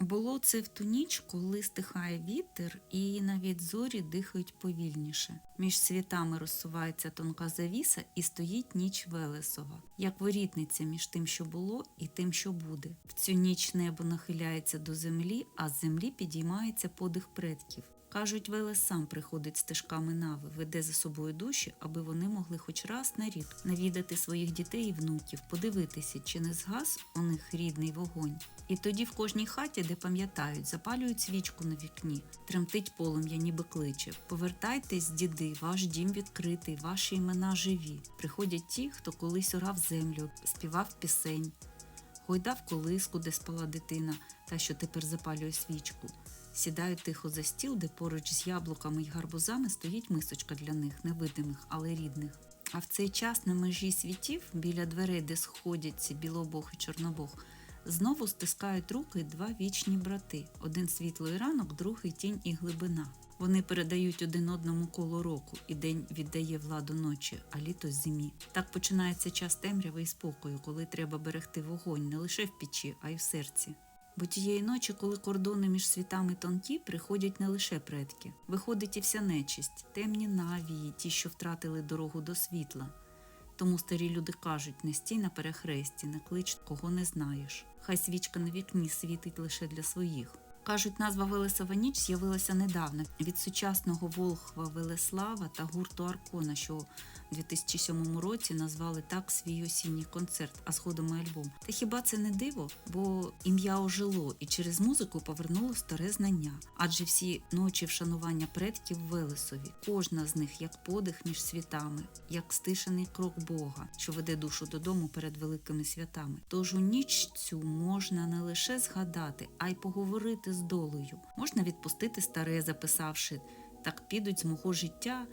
Було це в ту ніч, коли стихає вітер, і навіть зорі дихають повільніше. Між світами розсувається тонка завіса і стоїть ніч Велесова, як ворітниця між тим, що було, і тим, що буде. В цю ніч небо нахиляється до землі, а з землі підіймається подих предків. Кажуть, Велес сам приходить стежками нави, веде за собою душі, аби вони могли хоч раз на рік навідати своїх дітей і внуків, подивитися, чи не згас у них рідний вогонь. І тоді в кожній хаті, де пам'ятають, запалюють свічку на вікні, тремтить полум'я, ніби кличе. Повертайтесь, діди, ваш дім відкритий, ваші імена живі. Приходять ті, хто колись орав землю, співав пісень, гойдав колиску, де спала дитина, та що тепер запалює свічку. Сідають тихо за стіл, де поруч з яблуками й гарбузами стоїть мисочка для них, невидимих, але рідних. А в цей час на межі світів, біля дверей, де сходяться білобог і чорнобог, знову стискають руки два вічні брати: один світлий ранок, другий тінь і глибина. Вони передають один одному коло року, і день віддає владу ночі, а літо зимі. Так починається час темряви і спокою, коли треба берегти вогонь не лише в печі, а й в серці. Бо тієї ночі, коли кордони між світами тонкі, приходять не лише предки, виходить і вся нечисть, темні навії, ті, що втратили дорогу до світла. Тому старі люди кажуть: не стій на перехресті, не клич, кого не знаєш. Хай свічка на вікні світить лише для своїх. Кажуть, назва Велесова ніч з'явилася недавно від сучасного Волхва Велеслава та гурту Аркона, що у 2007 році назвали так свій осінній концерт, а згодом і альбом. Та хіба це не диво? Бо ім'я ожило і через музику повернуло старе знання. Адже всі ночі вшанування предків Велесові, кожна з них як подих між світами, як стишений крок Бога, що веде душу додому перед великими святами. Тож у ніч цю можна не лише згадати, а й поговорити з долею. Можна відпустити старе, записавши так підуть з мого життя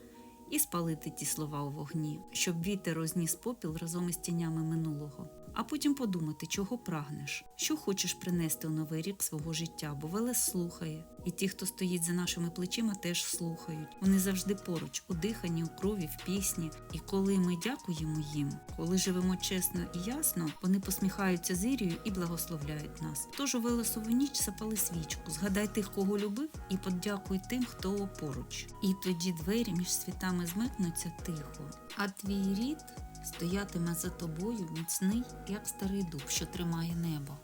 і спалити ті слова у вогні, щоб вітер розніс попіл разом із тінями минулого. А потім подумати, чого прагнеш, що хочеш принести у новий рік свого життя, бо Велес слухає, і ті, хто стоїть за нашими плечима, теж слухають. Вони завжди поруч, у диханні, у крові, в пісні. І коли ми дякуємо їм, коли живемо чесно і ясно, вони посміхаються зирію і благословляють нас. Тож у Велесову ніч запали свічку, згадай тих, кого любив, і подякуй тим, хто поруч. І тоді двері між світами змикнуться тихо. А твій рід стоятиме за тобою міцний, як старий дуб, що тримає небо.